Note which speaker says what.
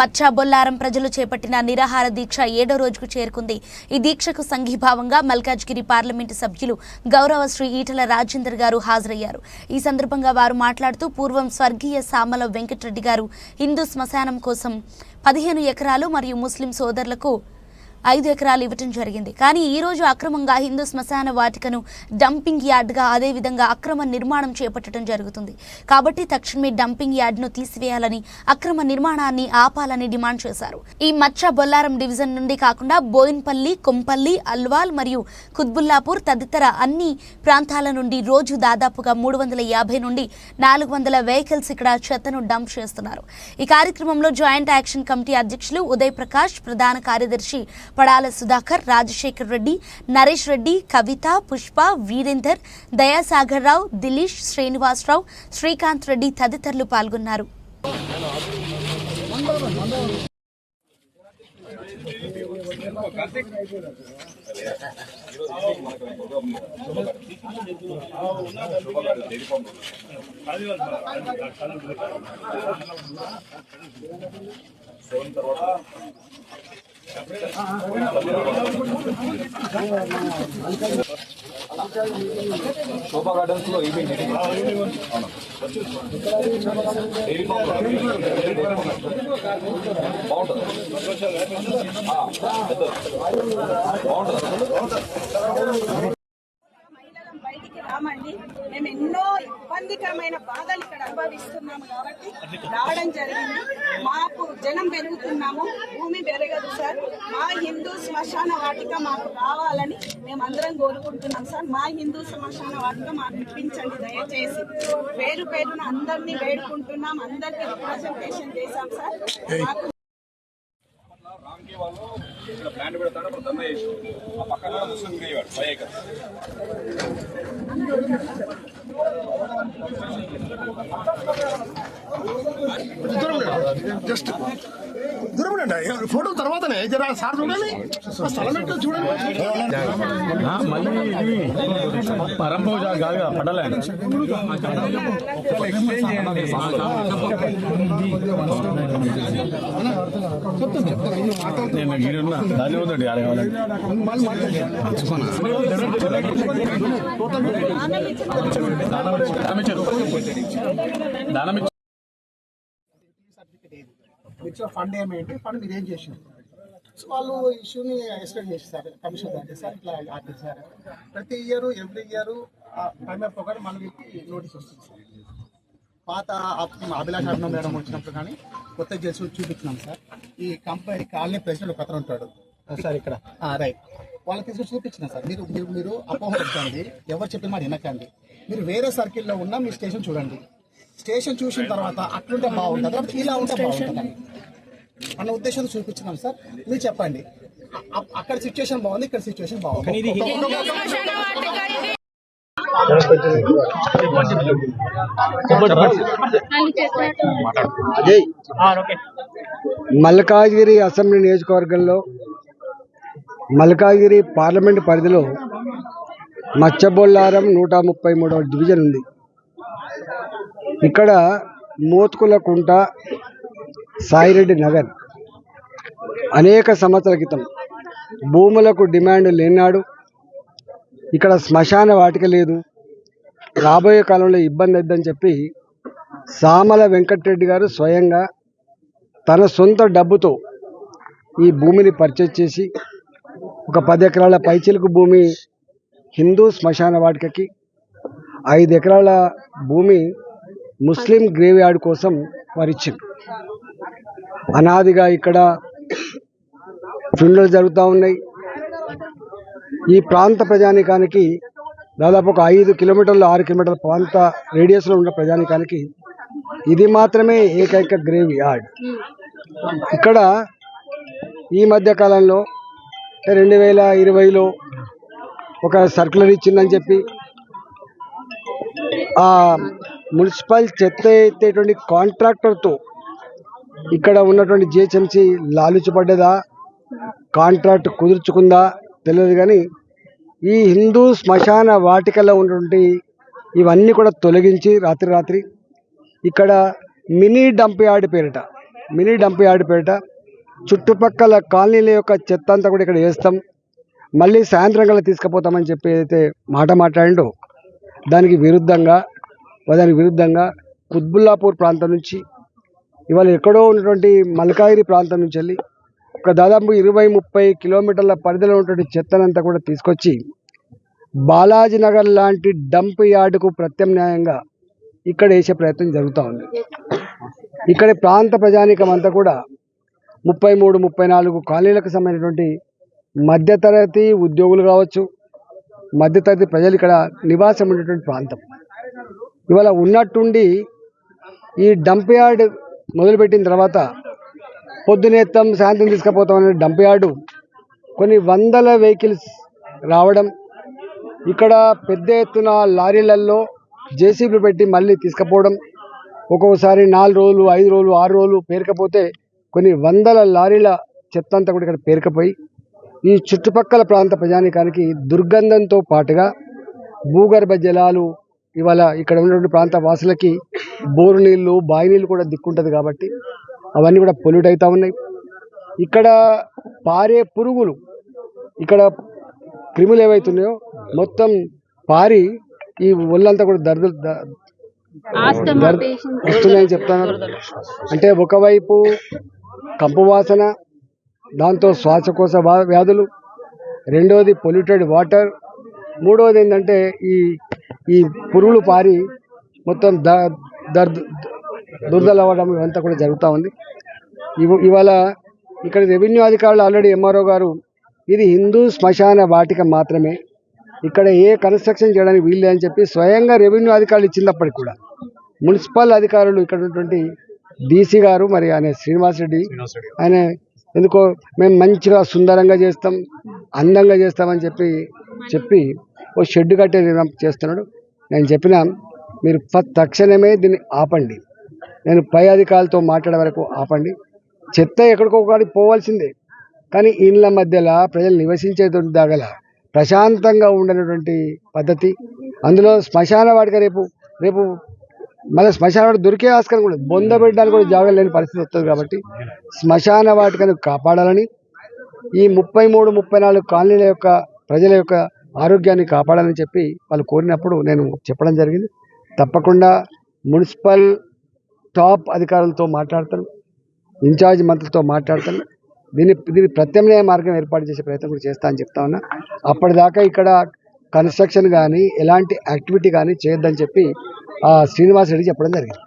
Speaker 1: మచ్చా బొల్లారం ప్రజలు చేపట్టిన నిరాహార దీక్ష ఏడో రోజుకు చేరుకుంది. ఈ దీక్షకు సంఘీభావంగా మల్కాజ్గిరి పార్లమెంటు సభ్యులు గౌరవ శ్రీ ఈటల రాజేందర్ గారు హాజరయ్యారు. ఈ సందర్భంగా వారు మాట్లాడుతూ పూర్వం స్వర్గీయ సామల వెంకటరెడ్డి గారు హిందూ శ్మశానం కోసం పదిహేను ఎకరాలు మరియు ముస్లిం సోదరులకు ఐదు ఎకరాలు ఇవ్వటం జరిగింది. కానీ ఈ రోజు అక్రమంగా హిందూ శ్మశాన వాటికను డంపింగ్ యార్డ్గా అదేవిధంగా అక్రమ నిర్మాణం చేపట్టడం జరుగుతుంది. కాబట్టి తక్షణమే డంపింగ్ యార్డ్ను తీసివేయాలని అక్రమ నిర్మాణాన్ని ఆపాలని డిమాండ్ చేశారు. ఈ మచ్చ బొల్లారం డివిజన్ నుండి కాకుండా బోయిన్పల్లి కొంపల్లి అల్వాల్ మరియు కుత్బుల్లాపూర్ తదితర అన్ని ప్రాంతాల నుండి రోజు దాదాపుగా మూడు వందల యాభై నుండి నాలుగు వందల వెహికల్స్ ఇక్కడ చెత్తను డంప్ చేస్తున్నారు. ఈ కార్యక్రమంలో జాయింట్ యాక్షన్ కమిటీ అధ్యక్షులు ఉదయ్ ప్రకాష్ ప్రధాన కార్యదర్శి పడాల సుధాకర్ రాజశేఖర్ రెడ్డి నరేష్ రెడ్డి కవిత పుష్ప వీరేందర్ దయాసాగర్ రావు దిలీష్ శ్రీనివాసరావు శ్రీకాంత్ రెడ్డి తదితరులు పాల్గొన్నారు.
Speaker 2: శోభా గార్డెన్స్లో ఇవి బాగుంటుంది. బాగుంటుంది.
Speaker 3: రామండి మేము ఎన్నో ఇబ్బందికరమైన బాధలు ఇక్కడ అనుభవిస్తున్నాము కాబట్టి రావడం జరిగింది. మాకు జనం పెరుగుతున్నాము భూమి పెరగదు సార్. మా హిందూ శ్మశాన వాటిక మాకు కావాలని మేమందరం కోరుకుంటున్నాం సార్. మా హిందూ శ్మశాన వాటిక మాకు ఇప్పించండి దయచేసి. పేరు పేరున అందరినీ వేడుకుంటున్నాం అందరికి రిప్రజెంటేషన్ చేశాం సార్. మాకు
Speaker 2: ఇక్కడ ప్లాంట్ పెడతాడు అప్పుడు దందా చేసి ఆ పక్కన కూడా ముస్లిం గేవాడు ఫైవ్ ఏకర్స్
Speaker 4: జస్ట్ దూరం ఉండండి ఫోటో తర్వాతనే. జర సార్ చూడండి. స్థలం ఏంటో చూడండి
Speaker 5: పరంపర కాదు పడలే నేను దాని ఉందండి ఆడ కావాలండి దానం ఇచ్చారు. దానం ఇచ్చారు.
Speaker 4: ఇచ్చిన ఫండ్ ఏమేంటి ఫండ్ మీరు ఏం చేసింది. సో వాళ్ళు ఇష్యూని ఎక్స్ప్లెయిన్ చేసేసారు కమిషన్ దాటి సార్ ఇట్లా ఆపేసారు ప్రతి ఇయర్ ఎవ్రీ ఇయర్ టైం అయిపోగానే మనకి నోటీస్ వస్తుంది సార్. పాత అప్- అభిలాష్ అర్ణ మేడం వచ్చినప్పుడు కానీ కొత్త చేసి చూపించినాం సార్. ఈ కంపెనీ కాలనీ ప్రెసిడెంట్ ఒక అతను ఉంటాడు. సార్ ఇక్కడ రైట్. వాళ్ళకి తీసుకొని చూపించిన సార్. మీరు మీరు మీరు అపోహపడకండి ఎవరు చెప్పిన మాట వినకండి. మీరు వేరే సర్కిల్లో ఉన్న మీ స్టేషన్ చూడండి. స్టేషన్ చూసిన తర్వాత అట్లుంటే బాగుంటుంది లేకపోతే ఇలా ఉంటే బాగుంటుంది. అన్న ఉద్దేశంతో చూపించినాం సార్. మీరు చెప్పండి. అక్కడ సిచ్యువేషన్ బాగుంది ఇక్కడ సిచ్యువేషన్ బాగుంది.
Speaker 6: మల్కాజ్గిరి అసెంబ్లీ నియోజకవర్గంలో మల్కాజ్గిరి పార్లమెంటు పరిధిలో మచ్చబొల్లారం నూట ముప్పై మూడవ డివిజన్ ఉంది. ఇక్కడ మోత్కుల కుంట సాయిరెడ్డి నగర్. అనేక సంవత్సరాల క్రితం భూములకు డిమాండ్ లేనాడు. ఇక్కడ శ్మశాన వాటిక లేదు. రాబోయే కాలంలో ఇబ్బంది అవుతుందని చెప్పి సామల వెంకటరెడ్డి గారు స్వయంగా తన సొంత డబ్బుతో ఈ భూమిని పర్చేజ్ చేసి ఒక పది ఎకరాల పైచిలుకు భూమి హిందూ శ్మశాన వాటికకి ఐదు ఎకరాల భూమి ముస్లిం గ్రేవ్ యార్డ్ కోసం వారిచ్చింది అనాదిగా ఇక్కడ ఫిండ్లు జరుగుతూ ఉన్నాయి. ఈ ప్రాంత ప్రజానికానికి దాదాపు ఒక ఐదు కిలోమీటర్లు ఆరు కిలోమీటర్ల ప్రాంత రేడియస్లో ఉన్న ప్రజానికానికి ఇది మాత్రమే ఏకైక గ్రేవ్ యార్డ్ ఇక్కడ ఈ మధ్య కాలంలో రెండు వేల ఇరవైలో ఒక సర్కులర్ ఇచ్చిందని చెప్పి ఆ మున్సిపల్ చెత్త ఎత్తేటువంటి కాంట్రాక్టర్తో ఇక్కడ ఉన్నటువంటి జిహెచ్ఎంసీ లాలుచపడ్డదా కాంట్రాక్ట్ కుదుర్చుకుందా? తెలియదు కానీ ఈ హిందూ శ్మశాన వాటికలో ఉన్నటువంటి ఇవన్నీ కూడా తొలగించి రాత్రి రాత్రి ఇక్కడ మినీ డంప్ యార్డ్ పేరిట మినీ డంప్ యార్డ్ పేరిట చుట్టుపక్కల కాలనీల యొక్క చెత్త అంతా కూడా ఇక్కడ వేస్తాం. మళ్ళీ సాయంత్రం కల్లా తీసుకుపోతామని చెప్పి అయితే మాట మాట్లాడిండో దానికి విరుద్ధంగా దానికి విరుద్ధంగా కుత్బుల్లాపూర్ ప్రాంతం నుంచి ఇవాళ ఎక్కడో ఉన్నటువంటి మల్కాయిరి ప్రాంతం నుంచి వెళ్ళి ఒక దాదాపు ఇరవై ముప్పై కిలోమీటర్ల పరిధిలో ఉన్నటువంటి చెత్తనంతా కూడా తీసుకొచ్చి బాలాజీనగర్ లాంటి డంప్ యార్డుకు ప్రత్యామ్నాయంగా ఇక్కడ వేసే ప్రయత్నం జరుగుతూ ఉంది. ఇక్కడ ప్రాంత ప్రజానీకం అంతా కూడా ముప్పై మూడు ముప్పై నాలుగు కాలనీలకు సంబంధించినటువంటి మధ్యతరగతి ఉద్యోగులు కావచ్చు మధ్యతరగతి ప్రజలు ఇక్కడ నివాసం ఉండేటువంటి ప్రాంతం. ఇవాళ ఉన్నట్టుండి ఈ డంప్ యార్డ్ మొదలుపెట్టిన తర్వాత పొద్దునేత్తాం శాంతిని తీసుకుపోతాం డంప్ యార్డు కొన్ని వందల వెహికల్స్ రావడం ఇక్కడ పెద్ద ఎత్తున లారీలలో జేసీబీలు పెట్టి మళ్ళీ తీసుకుపోవడం ఒక్కొక్కసారి నాలుగు రోజులు ఐదు రోజులు ఆరు రోజులు పేరుకపోతే కొన్ని వందల లారీల చెత్త అంతా కూడా ఇక్కడ పేరుకపోయి ఈ చుట్టుపక్కల ప్రాంత ప్రజానికానికి దుర్గంధంతో పాటుగా భూగర్భ జలాలు ఇవాళ ఇక్కడ ఉన్నటువంటి ప్రాంత వాసులకి బోరు నీళ్ళు బావి నీళ్ళు కూడా దిక్కుంటుంది కాబట్టి అవన్నీ కూడా పొల్యూట్ అవుతూ ఉన్నాయి. ఇక్కడ పారే పురుగులు ఇక్కడ క్రిములు ఏవైతున్నాయో మొత్తం పారి ఈ ఒళ్ళంతా కూడా దర్దు ద- దర్- వస్తున్నాయని చెప్తున్నారు అంటే ఒకవైపు కంపు వాసన దాంతో శ్వాసకోశ వ్యాధులు రెండోది పొల్యూటెడ్ వాటర్ మూడోది ఏంటంటే ఈ ఈ పురుగులు పారి మొత్తం ద దురదలు అవ్వడం ఇవంతా కూడా జరుగుతూ ఉంది. ఇవ- ఇవాళ ఇక్కడ రెవెన్యూ అధికారులు ఆల్రెడీ ఎంఆర్ఓ గారు ఇది హిందూ శ్మశాన వాటిక మాత్రమే. ఇక్కడ ఏ కన్స్ట్రక్షన్ చేయడానికి వీలు అని చెప్పి స్వయంగా రెవెన్యూ అధికారులు ఇచ్చినప్పటికి కూడా మున్సిపల్ అధికారులు ఇక్కడ ఉన్నటువంటి డీసీ గారు మరి ఆయన శ్రీనివాస్ రెడ్డి ఆయన ఎందుకో మేము మంచిగా సుందరంగా చేస్తాం అందంగా చేస్తామని చెప్పి చెప్పి ఓ షెడ్ కట్టే నిర్ణయం చేస్తున్నాడు. నేను చెప్పిన మీరు తక్షణమే దీన్ని ఆపండి. నేను పై అధికారులతో మాట్లాడే వరకు ఆపండి. చెత్త ఎక్కడికొకటి పోవాల్సిందే. కానీ ఇండ్ల మధ్యలో ప్రజలు నివసించేటువంటి దాగల ప్రశాంతంగా ఉండేటువంటి పద్ధతి. అందులో శ్మశాన వాటిక రేపు రేపు మళ్ళీ శ్మశాన వాటిక దొరికే ఆస్కారం కూడా బొంద పెట్టడానికి కూడా జాగ్రత్త లేని పరిస్థితి వస్తుంది కాబట్టి శ్మశాన వాటికను కాపాడాలని ఈ ముప్పై మూడు ముప్పై నాలుగు కాలనీల యొక్క ప్రజల యొక్క ఆరోగ్యాన్ని కాపాడాలని చెప్పి వాళ్ళు కోరినప్పుడు నేను చెప్పడం జరిగింది. తప్పకుండా మున్సిపల్ టాప్ అధికారులతో మాట్లాడతాను. ఇన్ఛార్జ్ మంత్రులతో మాట్లాడతాను. దీన్ని దీని ప్రత్యామ్నాయ మార్గం ఏర్పాటు చేసే ప్రయత్నం కూడా చేస్తా అని చెప్తా ఉన్నా. అప్పటిదాకా ఇక్కడ కన్స్ట్రక్షన్ కానీ ఎలాంటి యాక్టివిటీ కానీ చేయొద్దని చెప్పి ఆ శ్రీనివాస్ రెడ్డి చెప్పడం జరిగింది.